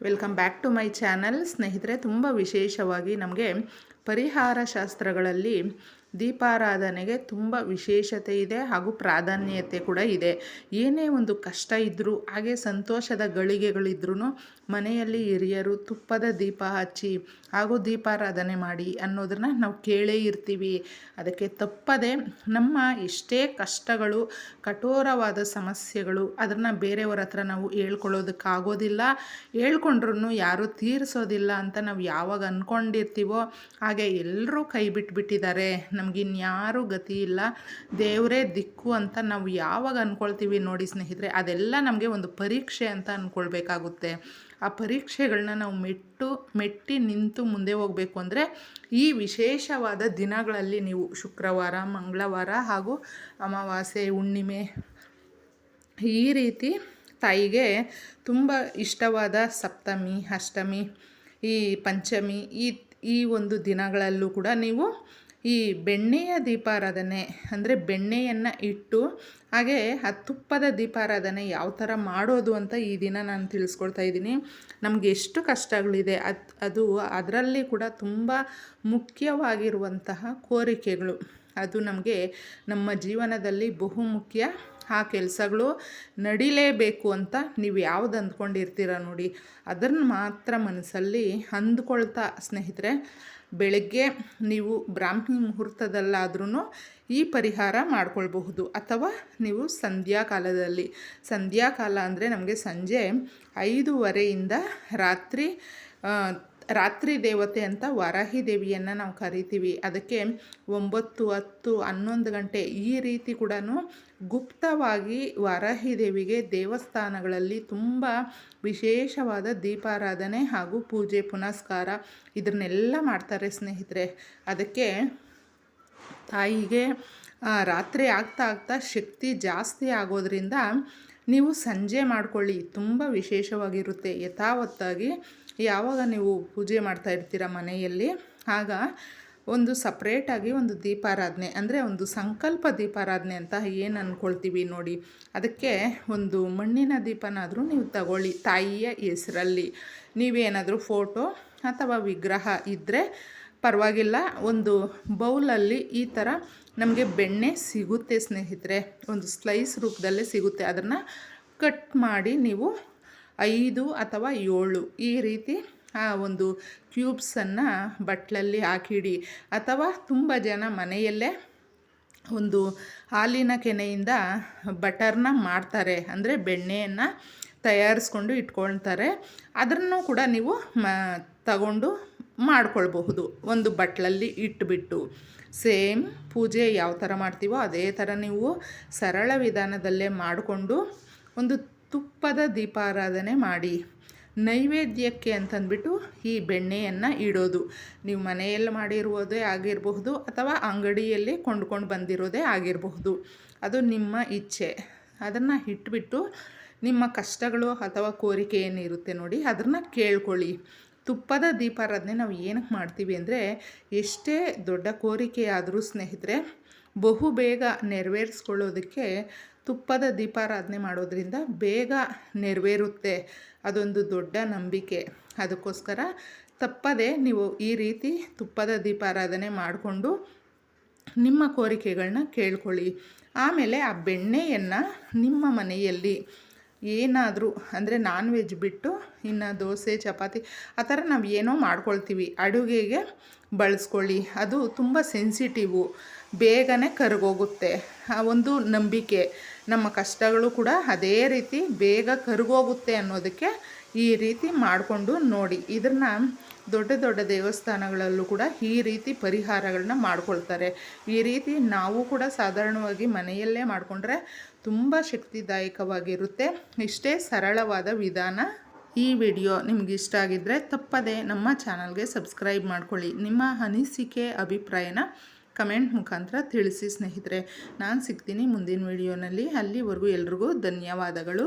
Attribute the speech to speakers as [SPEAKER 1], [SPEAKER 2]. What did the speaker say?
[SPEAKER 1] Welcome back to my channel ಸ್ನೇಹಿತರೆ ತುಂಬ ವಿಶೇಷವಾಗಿ ನಮಗೆ ಪರಿಹಾರ ಶಾಸ್ತ್ರಗಳಲ್ಲಿ ದೀಪಾರಾಧನೆಗೆ ತುಂಬ ವಿಶೇಷತೆ ಇದೆ ಹಾಗೂ ಪ್ರಾಧಾನ್ಯತೆ ಕೂಡ ಇದೆ. ಏನೇ ಒಂದು ಕಷ್ಟ ಇದ್ದರೂ ಹಾಗೆ ಸಂತೋಷದ ಗಳಿಗೆಗಳಿದ್ರೂ ಮನೆಯಲ್ಲಿ ಹಿರಿಯರು ತುಪ್ಪದ ದೀಪ ಹಚ್ಚಿ, ಹಾಗೂ ದೀಪಾರಾಧನೆ ಮಾಡಿ ಅನ್ನೋದನ್ನು ನಾವು ಕೇಳೇ ಇರ್ತೀವಿ. ಅದಕ್ಕೆ ತಪ್ಪದೆ ನಮ್ಮ ಎಷ್ಟೇ ಕಷ್ಟಗಳು, ಕಠೋರವಾದ ಸಮಸ್ಯೆಗಳು, ಅದನ್ನು ಬೇರೆಯವರ ಹತ್ರ ನಾವು ಹೇಳ್ಕೊಳ್ಳೋದಕ್ಕಾಗೋದಿಲ್ಲ. ಹೇಳ್ಕೊಂಡ್ರೂ ಯಾರೂ ತೀರಿಸೋದಿಲ್ಲ ಅಂತ ನಾವು ಯಾವಾಗ ಅಂದ್ಕೊಂಡಿರ್ತೀವೋ ಹಾಗೆ ಎಲ್ಲರೂ ಕೈ ಬಿಟ್ಬಿಟ್ಟಿದ್ದಾರೆ. ನಮಗಿನ್ಯಾರೂ ಗತಿ ಇಲ್ಲ. ದೇವರೇ ದಿಕ್ಕು ಅಂತ ನಾವು ಯಾವಾಗ ಅಂದ್ಕೊಳ್ತೀವಿ ನೋಡಿ ಸ್ನೇಹಿತರೆ, ಅದೆಲ್ಲ ನಮಗೆ ಒಂದು ಪರೀಕ್ಷೆ ಅಂತ ಅಂದ್ಕೊಳ್ಬೇಕಾಗುತ್ತೆ ಆ ಪರೀಕ್ಷೆಗಳನ್ನ ನಾವು ಮೆಟ್ಟು, ಮೆಟ್ಟಿ ನಿಂತು ಮುಂದೆ ಹೋಗಬೇಕು ಅಂದರೆ ಈ ವಿಶೇಷವಾದ ದಿನಗಳಲ್ಲಿ ನೀವು ಶುಕ್ರವಾರ, ಮಂಗಳವಾರ ಹಾಗೂ ಅಮಾವಾಸ್ಯೆ, ಹುಣ್ಣಿಮೆ ಈ ರೀತಿ ತಾಯಿಗೆ ತುಂಬ ಇಷ್ಟವಾದ ಸಪ್ತಮಿ, ಅಷ್ಟಮಿ, ಈ ಪಂಚಮಿ, ಈ ಈ ಒಂದು ದಿನಗಳಲ್ಲೂ ಕೂಡ ನೀವು ಈ ಬೆಣ್ಣೆಯ ದೀಪಾರಾಧನೆ, ಅಂದರೆ ಬೆಣ್ಣೆಯನ್ನು ಇಟ್ಟು, ಹಾಗೆ ಆ ತುಪ್ಪದ ದೀಪಾರಾಧನೆ ಯಾವ ಥರ ಮಾಡೋದು ಅಂತ ಈ ದಿನ ನಾನು ತಿಳಿಸ್ಕೊಡ್ತಾ ಇದ್ದೀನಿ. ನಮಗೆ ಎಷ್ಟು ಕಷ್ಟಗಳಿದೆ, ಅದು ಅದು ಅದರಲ್ಲಿ ಕೂಡ ತುಂಬ ಮುಖ್ಯವಾಗಿರುವಂತಹ ಕೋರಿಕೆಗಳು. ಅದು ನಮಗೆ ನಮ್ಮ ಜೀವನದಲ್ಲಿ ಬಹುಮುಖ್ಯ ಆ ಕೆಲಸಗಳು ನಡಿಲೇಬೇಕು ಅಂತ ನೀವು ಯಾವ್ದು ಅಂದ್ಕೊಂಡಿರ್ತೀರ ನೋಡಿ. ಅದನ್ನು ಮಾತ್ರ ಮನಸ್ಸಲ್ಲಿ ಅಂದ್ಕೊಳ್ತಾ ಸ್ನೇಹಿತರೆ, ಬೆಳಗ್ಗೆ ನೀವು ಬ್ರಾಹ್ಮಿ ಮುಹೂರ್ತದಲ್ಲಾದ್ರೂ ಈ ಪರಿಹಾರ ಮಾಡ್ಕೊಳ್ಬಹುದು. ಅಥವಾ ನೀವು ಸಂಧ್ಯಾಕಾಲದಲ್ಲಿ, ಸಂಧ್ಯಾಕಾಲ ಅಂದರೆ ನಮಗೆ ಸಂಜೆ ಐದೂವರೆಯಿಂದ ರಾತ್ರಿ ರಾತ್ರಿ ದೇವತೆ ಅಂತ ವರಾಹಿ ದೇವಿಯನ್ನು ನಾವು ಕರಿತೀವಿ. ಅದಕ್ಕೆ ಒಂಬತ್ತು, ಹತ್ತು, ಹನ್ನೊಂದು ಗಂಟೆ ಈ ರೀತಿ ಕೂಡ ಗುಪ್ತವಾಗಿ ವರಾಹಿ ದೇವಿಗೆ ದೇವಸ್ಥಾನಗಳಲ್ಲಿ ತುಂಬ ವಿಶೇಷವಾದ ದೀಪಾರಾಧನೆ ಹಾಗೂ ಪೂಜೆ, ಪುನಸ್ಕಾರ ಇದನ್ನೆಲ್ಲ ಮಾಡ್ತಾರೆ ಸ್ನೇಹಿತರೆ. ಅದಕ್ಕೆ ತಾಯಿಗೆ ರಾತ್ರಿ ಆಗ್ತಾ ಆಗ್ತಾ ಶಕ್ತಿ ಜಾಸ್ತಿ ಆಗೋದ್ರಿಂದ ನೀವು ಸಂಜೆ ಮಾಡ್ಕೊಳ್ಳಿ. ತುಂಬ ವಿಶೇಷವಾಗಿರುತ್ತೆ. ಯಥಾವತ್ತಾಗಿ ಯಾವಾಗ ನೀವು ಪೂಜೆ ಮಾಡ್ತಾ ಇರ್ತೀರ ಮನೆಯಲ್ಲಿ? ಆಗ ಒಂದು ಸಪ್ರೇಟಾಗಿ ಒಂದು ದೀಪಾರಾಧನೆ, ಅಂದರೆ ಒಂದು ಸಂಕಲ್ಪ ದೀಪಾರಾಧನೆ ಅಂತ ಏನು ಅಂದ್ಕೊಳ್ತೀವಿ ನೋಡಿ. ಅದಕ್ಕೆ ಒಂದು ಮಣ್ಣಿನ ದೀಪನಾದರೂ ನೀವು ತಗೊಳ್ಳಿ. ತಾಯಿಯ ಹೆಸರಲ್ಲಿ ನೀವೇನಾದರೂ ಫೋಟೋ ಅಥವಾ ವಿಗ್ರಹ ಇದ್ದರೆ ಪರವಾಗಿಲ್ಲ, ಒಂದು ಬೌಲಲ್ಲಿ ಈ ಥರ ನಮಗೆ ಬೆಣ್ಣೆ ಸಿಗುತ್ತೆ ಸ್ನೇಹಿತರೆ. ಒಂದು ಸ್ಲೈಸ್ ರೂಪದಲ್ಲೇ ಸಿಗುತ್ತೆ. ಅದನ್ನು ಕಟ್ ಮಾಡಿ ನೀವು ಐದು ಅಥವಾ ಏಳು ಈ ರೀತಿ ಆ ಒಂದು ಕ್ಯೂಬ್ಸನ್ನು ಬಟ್ಲಲ್ಲಿ ಹಾಕಿಡಿ. ಅಥವಾ ತುಂಬ ಜನ ಮನೆಯಲ್ಲೇ ಒಂದು ಹಾಲಿನ ಕೆನೆಯಿಂದ ಬಟರ್ನ ಮಾಡ್ತಾರೆ. ಅಂದರೆ ಬೆಣ್ಣೆಯನ್ನು ತಯಾರಿಸ್ಕೊಂಡು ಇಟ್ಕೊಳ್ತಾರೆ. ಅದನ್ನು ಕೂಡ ನೀವು ಮ ತಗೊಂಡು ಮಾಡ್ಕೊಳ್ಬಹುದು. ಒಂದು ಬಟ್ಲಲ್ಲಿ ಇಟ್ಟುಬಿಟ್ಟು ಸೇಮ್ ಪೂಜೆ ಯಾವ ಥರ ಮಾಡ್ತೀವೋ ಅದೇ ಥರ ನೀವು ಸರಳ ವಿಧಾನದಲ್ಲೇ ಮಾಡಿಕೊಂಡು ಒಂದು ತುಪ್ಪದ ದೀಪಾರಾಧನೆ ಮಾಡಿ. ನೈವೇದ್ಯಕ್ಕೆ ಅಂತಂದ್ಬಿಟ್ಟು ಈ ಬೆಣ್ಣೆಯನ್ನು ಇಡೋದು. ನೀವು ಮನೆಯಲ್ಲಿ ಮಾಡಿರುವುದೇ ಆಗಿರಬಹುದು ಅಥವಾ ಅಂಗಡಿಯಲ್ಲಿ ಕೊಂಡ್ಕೊಂಡು ಬಂದಿರೋದೇ ಆಗಿರಬಹುದು. ಅದು ನಿಮ್ಮ ಇಚ್ಛೆ. ಅದನ್ನು ಇಟ್ಬಿಟ್ಟು ನಿಮ್ಮ ಕಷ್ಟಗಳು ಅಥವಾ ಕೋರಿಕೆ ಏನಿರುತ್ತೆ ನೋಡಿ ಅದನ್ನು ಕೇಳ್ಕೊಳ್ಳಿ. ತುಪ್ಪದ ದೀಪಾರಾಧನೆ ನಾವು ಏನಕ್ಕೆ ಮಾಡ್ತೀವಿ ಅಂದರೆ ಎಷ್ಟೇ ದೊಡ್ಡ ಕೋರಿಕೆಯಾದರೂ ಸ್ನೇಹಿತರೆ, ಬಹು ಬೇಗ ನೆರವೇರಿಸ್ಕೊಳ್ಳೋದಕ್ಕೆ ತುಪ್ಪದ ದೀಪಾರಾಧನೆ ಮಾಡೋದ್ರಿಂದ ಬೇಗ ನೆರವೇರುತ್ತೆ. ಅದೊಂದು ದೊಡ್ಡ ನಂಬಿಕೆ. ಅದಕ್ಕೋಸ್ಕರ ತಪ್ಪದೆ ನೀವು ಈ ರೀತಿ ತುಪ್ಪದ ದೀಪಾರಾಧನೆ ಮಾಡಿಕೊಂಡು ನಿಮ್ಮ ಕೋರಿಕೆಗಳನ್ನ ಕೇಳ್ಕೊಳ್ಳಿ. ಆಮೇಲೆ ಆ ಬೆಣ್ಣೆಯನ್ನು ನಿಮ್ಮ ಮನೆಯಲ್ಲಿ ಏನಾದರೂ, ಅಂದರೆ ನಾನ್ ವೆಜ್ ಬಿಟ್ಟು ಇನ್ನು ದೋಸೆ, ಚಪಾತಿ, ಆ ಥರ ನಾವು ಏನೋ ಮಾಡ್ಕೊಳ್ತೀವಿ. ಅಡುಗೆಗೆ ಬಳಸ್ಕೊಳ್ಳಿ. ಅದು ತುಂಬ ಸೆನ್ಸಿಟಿವು ಬೇಗನೆ ಕರಗೋಗುತ್ತೆ. ಆ ಒಂದು ನಂಬಿಕೆ. ನಮ್ಮ ಕಷ್ಟಗಳು ಕೂಡ ಅದೇ ರೀತಿ ಬೇಗ ಕರಗೋಗುತ್ತೆ ಅನ್ನೋದಕ್ಕೆ ಈ ರೀತಿ ಮಾಡಿಕೊಂಡು ನೋಡಿ. ಇದನ್ನು ದೊಡ್ಡ ದೊಡ್ಡ ದೇವಸ್ಥಾನಗಳಲ್ಲೂ ಕೂಡ ಈ ರೀತಿ ಪರಿಹಾರಗಳನ್ನ ಮಾಡ್ಕೊಳ್ತಾರೆ. ಈ ರೀತಿ ನಾವು ಕೂಡ ಸಾಧಾರಣವಾಗಿ ಮನೆಯಲ್ಲೇ ಮಾಡಿಕೊಂಡ್ರೆ ತುಂಬ ಶಕ್ತಿದಾಯಕವಾಗಿರುತ್ತೆ. ಇಷ್ಟೇ ಸರಳವಾದ ವಿಧಾನ ಈ ವಿಡಿಯೋ ನಿಮ್ಗೆ ಇಷ್ಟ ಆಗಿದ್ದರೆ ತಪ್ಪದೆ ನಮ್ಮ ಚಾನಲ್ಗೆ ಸಬ್ಸ್ಕ್ರೈಬ್ ಮಾಡ್ಕೊಳ್ಳಿ. ನಿಮ್ಮ ಅನಿಸಿಕೆ, ಅಭಿಪ್ರಾಯನ ಕಮೆಂಟ್ ಮುಖಾಂತರ ತಿಳಿಸಿ ಸ್ನೇಹಿತರೆ. ನಾನು ಸಿಗ್ತೀನಿ ಮುಂದಿನ ವಿಡಿಯೋನಲ್ಲಿ. ಅಲ್ಲಿವರೆಗೂ ಎಲ್ರಿಗೂ ಧನ್ಯವಾದಗಳು.